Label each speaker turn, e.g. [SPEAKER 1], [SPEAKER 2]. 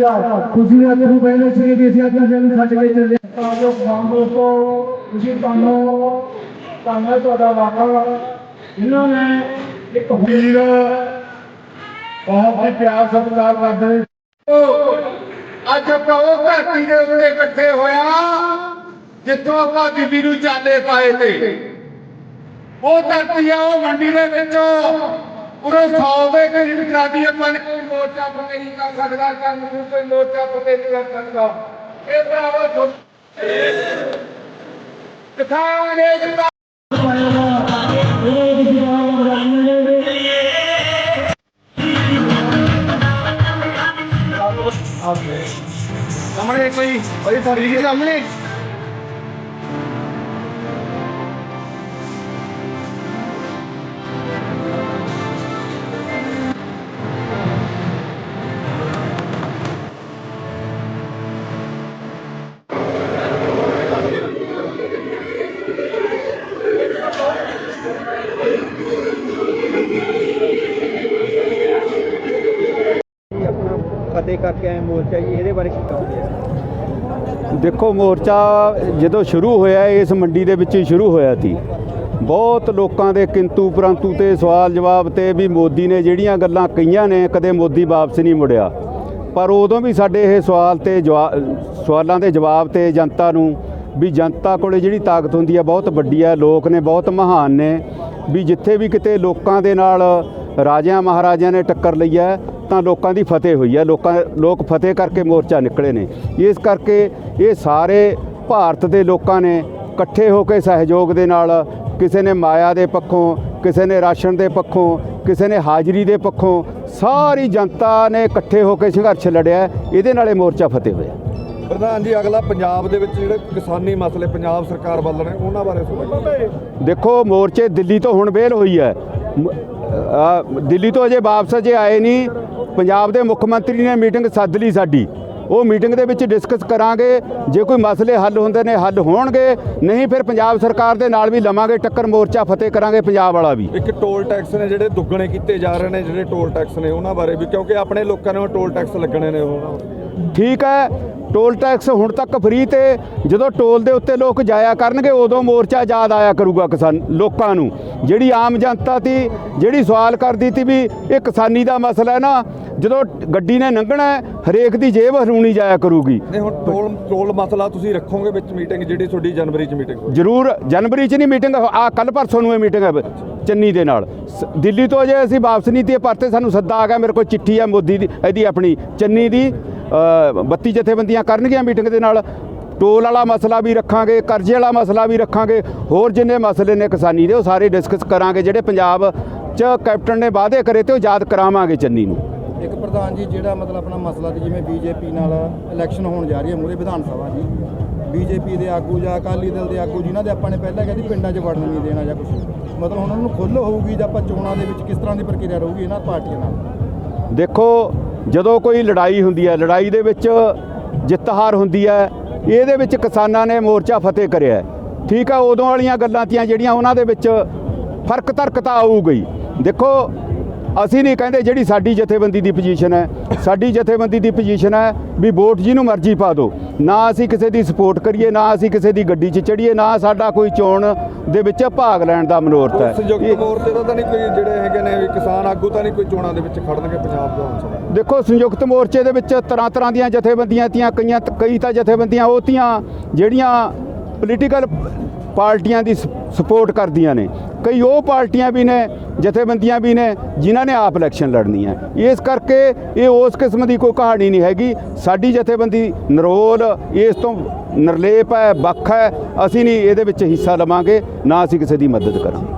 [SPEAKER 1] ਦੇ ਅਥਰੂ ਬਹਿਨੇ ਸੀ ਕਿ ਅਸੀਂ ਅੱਜ ਜਨ ਸੱਚ ਕੇ ਚੱਲੇ ਤਾਂ ਜੋ ਗਾਮ ਦੋਸਤੋ ਤੁਸੀਂ ਤੁਹਾਨੂੰ ਧੰਨਵਾਦ ਤੁਹਾਡਾ ਵਾਕਾ ਇਹਨਾਂ ਨੇ ਇੱਕ ਵੀਰ ਬਹੁਤ ਹੀ ਪਿਆਰ ਸਤਿਕਾਰ ਕਰਦੇ
[SPEAKER 2] ਅੱਜ ਆਪਾਂ ਉਹ ਧਰਤੀ ਦੇ ਉੱਤੇ ਇਕੱਠੇ ਹੋਇਆ ਜਿੱਥੋਂ ਆਪਾਂ ਬੀਬੀ ਨੂੰ ਚਾਲੇ ਪਾਏ ਤੇ। ਉਹ ਧਰਤੀ ਆ ਉਹ ਮੰਡੀ ਦੇ ਵਿੱਚੋਂ ਪੂਰੇ 100 ਦੇ ਕਰੀਬ ਜਨਾਬੀ ਆਪਾਂ ਨੇ। ਕੋਈ ਮੋਰਚਾ ਫਤਿਹ ਨਹੀਂ ਕਰ ਸਕਦਾ, ਕੰਮ ਨੂੰ ਕੋਈ ਮੋਰਚਾ ਫਤਿਹ ਨਹੀਂ ਕਰ ਸਕਦਾ। ਇਹ ਭਰਾਵੋ ਜੋ ਕਿਸਾਨ
[SPEAKER 1] ਇਹ ਕਿਸੇ ਨਾਲ ਬਰਾਬਰ
[SPEAKER 2] ਸਾਹਮਣੇ ਕੋਈ ਬੜੀ ਸਾਰੀ ਸਾਹਮਣੇ।
[SPEAKER 3] ਫਤਿਹ ਕਰਕੇ ਆਏ ਮੋਰਚਾ ਜੀ, ਇਹਦੇ ਬਾਰੇ ਕੀ ਕਹੋਗੇ?
[SPEAKER 4] ਦੇਖੋ, ਮੋਰਚਾ ਜਦੋਂ ਸ਼ੁਰੂ ਹੋਇਆ, ਇਸ ਮੰਡੀ ਦੇ ਵਿੱਚ ਹੀ ਸ਼ੁਰੂ ਹੋਇਆ ਸੀ। ਬਹੁਤ ਲੋਕਾਂ ਦੇ ਕਿੰਤੂ ਪਰੰਤੂ ਤੇ ਸਵਾਲ ਜਵਾਬ ਤੇ ਵੀ ਮੋਦੀ ਨੇ ਜਿਹੜੀਆਂ ਗੱਲਾਂ ਕਹੀਆਂ ਨੇ, ਕਦੇ ਮੋਦੀ ਵਾਪਸ ਨਹੀਂ ਮੁੜਿਆ। ਪਰ ਉਦੋਂ ਵੀ ਸਾਡੇ ਇਹ ਸਵਾਲ ਤੇ ਜਵਾ- ਸਵਾਲਾਂ ਦੇ ਜਵਾਬ ਤੇ ਜਨਤਾ ਨੂੰ ਵੀ ਜਨਤਾ ਕੋਲੇ ਜਿਹੜੀ ਤਾਕਤ ਹੁੰਦੀ ਹੈ ਬਹੁਤ ਵੱਡੀ ਹੈ ਲੋਕ ਨੇ ਬਹੁਤ ਮਹਾਨ ਨੇ, ਵੀ ਜਿੱਥੇ ਵੀ ਕਿਤੇ ਲੋਕਾਂ ਦੇ ਨਾਲ ਰਾਜਿਆਂ ਮਹਾਰਾਜਿਆਂ ਨੇ ਟੱਕਰ ਲਈ ਹੈ ਤਾਂ ਲੋਕਾਂ ਦੀ ਫਤਿਹ ਹੋਈ ਹੈ ਲੋਕਾਂ ਲੋਕ ਫਤਿਹ ਕਰਕੇ ਮੋਰਚਾ ਨਿਕਲੇ ਨੇ। ਇਸ ਕਰਕੇ ਇਹ ਸਾਰੇ ਭਾਰਤ ਦੇ ਲੋਕਾਂ ਨੇ ਇਕੱਠੇ ਹੋ ਕੇ ਸਹਿਯੋਗ ਦੇ ਨਾਲ ਕਿਸੇ ਨੇ ਮਾਇਆ ਦੇ ਪੱਖੋਂ ਕਿਸੇ ਨੇ ਰਾਸ਼ਨ ਦੇ ਪੱਖੋਂ ਕਿਸੇ ਨੇ ਹਾਜ਼ਰੀ ਦੇ ਪੱਖੋਂ ਸਾਰੀ ਜਨਤਾ ਨੇ ਇਕੱਠੇ ਹੋ ਕੇ ਸੰਘਰਸ਼ ਲੜਿਆ ਇਹਦੇ ਨਾਲ ਮੋਰਚਾ ਫਤਿਹ ਹੋਇਆ।
[SPEAKER 5] ਪ੍ਰਧਾਨ ਜੀ ਅਗਲਾ ਪੰਜਾਬ ਦੇ ਵਿੱਚ ਜਿਹੜੇ ਕਿਸਾਨੀ ਮਸਲੇ ਪੰਜਾਬ ਸਰਕਾਰ ਵੱਲ ਨੇ ਉਹਨਾਂ ਬਾਰੇ ਸੋਚੋ।
[SPEAKER 4] ਦੇਖੋ ਮੋਰਚੇ ਦਿੱਲੀ ਤੋਂ ਹੁਣ ਵੇਲ ਹੋਈ ਹੈ। ਦਿੱਲੀ ਤੋਂ ਅਜੇ ਵਾਪਸ ਅਜੇ ਆਏ ਨਹੀਂ। ਪੰਜਾਬ ਦੇ ਮੁੱਖ ਮੰਤਰੀ ਨੇ ਮੀਟਿੰਗ ਸੱਦ ਲਈ ਸਾਡੀ। ਉਹ ਮੀਟਿੰਗ ਦੇ ਵਿੱਚ ਡਿਸਕਸ ਕਰਾਂਗੇ। ਜੇ ਕੋਈ ਮਸਲੇ ਹੱਲ ਹੁੰਦੇ ਨੇ, ਹੱਲ ਹੋਣਗੇ। ਨਹੀਂ ਫਿਰ ਪੰਜਾਬ ਸਰਕਾਰ ਦੇ ਨਾਲ ਵੀ ਲਵਾਂਗੇ ਟੱਕਰ ਮੋਰਚਾ, ਫਤਿਹ ਕਰਾਂਗੇ ਪੰਜਾਬ ਵਾਲਾ ਵੀ।
[SPEAKER 5] ਇੱਕ ਟੋਲ ਟੈਕਸ ਨੇ ਜਿਹੜੇ ਦੁੱਗਣੇ ਕੀਤੇ ਜਾ ਰਹੇ ਨੇ, ਜਿਹੜੇ ਟੋਲ ਟੈਕਸ ਨੇ, ਉਹਨਾਂ ਬਾਰੇ ਵੀ, ਕਿਉਂਕਿ ਆਪਣੇ ਲੋਕਾਂ ਨੂੰ ਟੋਲ ਟੈਕਸ ਲੱਗਣੇ ਨੇ ਉਹ।
[SPEAKER 4] ਠੀਕ ਹੈ ਟੋਲ ਟੈਕਸ ਹੁਣ ਤੱਕ ਫ੍ਰੀ ਤੇ ਜਦੋਂ ਟੋਲ ਦੇ ਉੱਤੇ ਲੋਕ ਜਾਇਆ ਕਰਨਗੇ ਉਦੋਂ ਮੋਰਚਾ ਯਾਦ ਆਇਆ ਕਰੂਗਾ ਕਿਸਾਨ ਲੋਕਾਂ ਨੂੰ। ਜਿਹੜੀ ਆਮ ਜਨਤਾ ਤੀ ਜਿਹੜੀ ਸਵਾਲ ਕਰਦੀ ਤੀ ਵੀ ਇਹ ਕਿਸਾਨੀ ਦਾ ਮਸਲਾ ਹੈ ਨਾ ਜਦੋਂ ਗੱਡੀ ਨੇ ਲੰਘਣਾ ਹਰੇਕ ਦੀ ਜੇਬ ਹਰੂਣੀ ਜਾਇਆ ਕਰੂਗੀ।
[SPEAKER 5] ਨਹੀਂ ਹੁਣ ਟੋਲ ਟੋਲ ਮਸਲਾ ਤੁਸੀਂ ਰੱਖੋਗੇ ਵਿੱਚ ਮੀਟਿੰਗ ਜਿਹੜੀ ਤੁਹਾਡੀ ਜਨਵਰੀ 'ਚ ਮੀਟਿੰਗ
[SPEAKER 4] ਜ਼ਰੂਰ ਜਨਵਰੀ 'ਚ ਨਹੀਂ ਮੀਟਿੰਗ ਆ ਕੱਲ ਪਰਸੋਂ ਨੂੰ ਇਹ ਮੀਟਿੰਗ ਹੈ ਚੰਨੀ ਦੇ ਨਾਲ। ਦਿੱਲੀ ਤੋਂ ਜੇ ਅਸੀਂ ਵਾਪਸ ਨਹੀਂ ਤੇ ਪਰਤੇ ਸਾਨੂੰ ਸੱਦਾ ਆ ਗਿਆ ਮੇਰੇ ਕੋਲ ਚਿੱਠੀ ਹੈ ਮੋਦੀ ਦੀ ਇਹਦੀ ਆਪਣੀ ਚੰਨੀ ਦੀ। 32 ਜਥੇਬੰਦੀਆਂ ਕਰਨਗੀਆਂ ਮੀਟਿੰਗ ਦੇ ਨਾਲ। ਟੋਲ ਵਾਲਾ ਮਸਲਾ ਵੀ ਰੱਖਾਂਗੇ ਕਰਜ਼ੇ ਵਾਲਾ ਮਸਲਾ ਵੀ ਰੱਖਾਂਗੇ। ਹੋਰ ਜਿੰਨੇ ਮਸਲੇ ਨੇ ਕਿਸਾਨੀ ਦੇ ਉਹ ਸਾਰੇ ਡਿਸਕਸ ਕਰਾਂਗੇ। ਜਿਹੜੇ ਪੰਜਾਬ 'ਚ ਕੈਪਟਨ ਨੇ ਵਾਅਦੇ ਕਰੇ ਤੇ ਉਹ ਯਾਦ ਕਰਾਵਾਂਗੇ ਚੰਨੀ ਨੂੰ।
[SPEAKER 6] ਇੱਕ ਪ੍ਰਧਾਨ ਜੀ ਜਿਹੜਾ ਮਤਲਬ ਆਪਣਾ ਮਸਲਾ ਤੇ ਜਿਵੇਂ ਬੀਜੇਪੀ ਨਾਲ ਇਲੈਕਸ਼ਨ ਹੋਣ ਜਾ ਰਹੀ ਹੈ ਮੂਰੇ ਵਿਧਾਨ ਸਭਾ ਜੀ। ਬੀਜੇਪੀ ਦੇ ਆਗੂ ਜਾਂ ਅਕਾਲੀ ਦਲ ਦੇ ਆਗੂ ਜਿਨ੍ਹਾਂ ਦੇ ਆਪਾਂ ਨੇ ਪਹਿਲਾਂ ਕਹਿੰਦੀ ਪਿੰਡਾਂ 'ਚ ਵੜਨ ਨਹੀਂ ਦੇਣਾ ਜਾਂ ਕੁਝ ਮਤਲਬ ਉਹਨਾਂ ਨੂੰ ਖੁੱਲ੍ਹ ਹੋਊਗੀ ਜਾਂ ਆਪਾਂ ਚੋਣਾਂ ਦੇ ਵਿੱਚ ਕਿਸ ਤਰ੍ਹਾਂ ਦੀ ਪ੍ਰਕਿਰਿਆ ਰਹੂਗੀ ਇਹਨਾਂ ਪਾਰਟੀਆਂ ਨਾਲ?
[SPEAKER 4] ਦੇਖੋ ਜਦੋਂ ਕੋਈ ਲੜਾਈ ਹੁੰਦੀ ਹੈ, ਲੜਾਈ ਦੇ ਵਿੱਚ ਜਿੱਤ ਹਾਰ ਹੁੰਦੀ ਹੈ, ਇਹਦੇ ਵਿੱਚ ਕਿਸਾਨਾਂ ਨੇ ਮੋਰਚਾ ਫਤਿਹ ਕਰਿਆ ਠੀਕ ਆ, ਉਦੋਂ ਵਾਲੀਆਂ ਗੱਲਾਂ ਤੀਆਂ ਜਿਹੜੀਆਂ ਉਹਨਾਂ ਦੇ ਵਿੱਚ ਫ਼ਰਕ ਤਰਕ ਤਾਂ ਆਊਗੀ ਦੇਖੋ ਅਸੀਂ ਨਹੀਂ ਕਹਿੰਦੇ ਜਿਹੜੀ ਸਾਡੀ ਜਥੇਬੰਦੀ ਦੀ ਪੋਜੀਸ਼ਨ ਹੈ। ਸਾਡੀ ਜਥੇਬੰਦੀ ਦੀ ਪੋਜੀਸ਼ਨ ਹੈ ਵੀ ਵੋਟ ਜਿਹਨੂੰ ਮਰਜ਼ੀ ਪਾ ਦਿਓ। ਨਾ ਅਸੀਂ ਕਿਸੇ ਦੀ ਸਪੋਰਟ ਕਰੀਏ ਨਾ ਅਸੀਂ ਕਿਸੇ ਦੀ ਗੱਡੀ 'ਚ ਚੜੀਏ ਨਾ ਸਾਡਾ ਕੋਈ ਚੋਣ ਦੇ ਵਿੱਚ ਭਾਗ ਲੈਣ ਦਾ ਮਨੋਰਥ ਹੈ।
[SPEAKER 5] ਸੰਯੁਕਤ ਮੋਰਚੇ ਦਾ ਤਾਂ ਨਹੀਂ ਕੋਈ ਜਿਹੜੇ ਹੈਗੇ ਨੇ ਵੀ ਕਿਸਾਨ ਆਗੂ ਤਾਂ ਨਹੀਂ ਕੋਈ ਚੋਣਾਂ ਦੇ ਵਿੱਚ ਖੜਨਗੇ ਪੰਜਾਬ ਦਾ
[SPEAKER 4] ਦੇਖੋ ਸੰਯੁਕਤ ਮੋਰਚੇ ਦੇ ਵਿੱਚ ਤਰ੍ਹਾਂ ਤਰ੍ਹਾਂ ਦੀਆਂ ਜਥੇਬੰਦੀਆਂ ਤੀਆਂ ਕਈਆਂ ਕਈ ਤਾਂ ਜਥੇਬੰਦੀਆਂ ਉਹ ਤੀਆਂ ਜਿਹੜੀਆਂ ਪੋਲੀਟੀਕਲ ਪਾਰਟੀਆਂ ਦੀ ਸਪੋਰਟ ਕਰਦੀਆਂ ਨੇ। ਕਈ ਉਹ ਪਾਰਟੀਆਂ ਵੀ ਨੇ, ਜਥੇਬੰਦੀਆਂ ਵੀ ਨੇ, ਜਿਨ੍ਹਾਂ ਨੇ ਆਪ ਇਲੈਕਸ਼ਨ ਲੜਨੀ ਹੈ। ਇਸ ਕਰਕੇ ਇਹ ਉਸ ਕਿਸਮ ਦੀ ਕੋਈ ਕਹਾਣੀ ਨਹੀਂ ਹੈਗੀ। ਸਾਡੀ ਜਥੇਬੰਦੀ ਨਰੋਲ, ਇਸ ਤੋਂ ਨਿਰਲੇਪ ਹੈ, ਵੱਖ ਹੈ। ਅਸੀਂ ਨਹੀਂ ਇਹਦੇ ਵਿੱਚ ਹਿੱਸਾ ਲਵਾਂਗੇ, ਨਾ ਅਸੀਂ ਕਿਸੇ ਦੀ ਮਦਦ ਕਰਾਂਗੇ।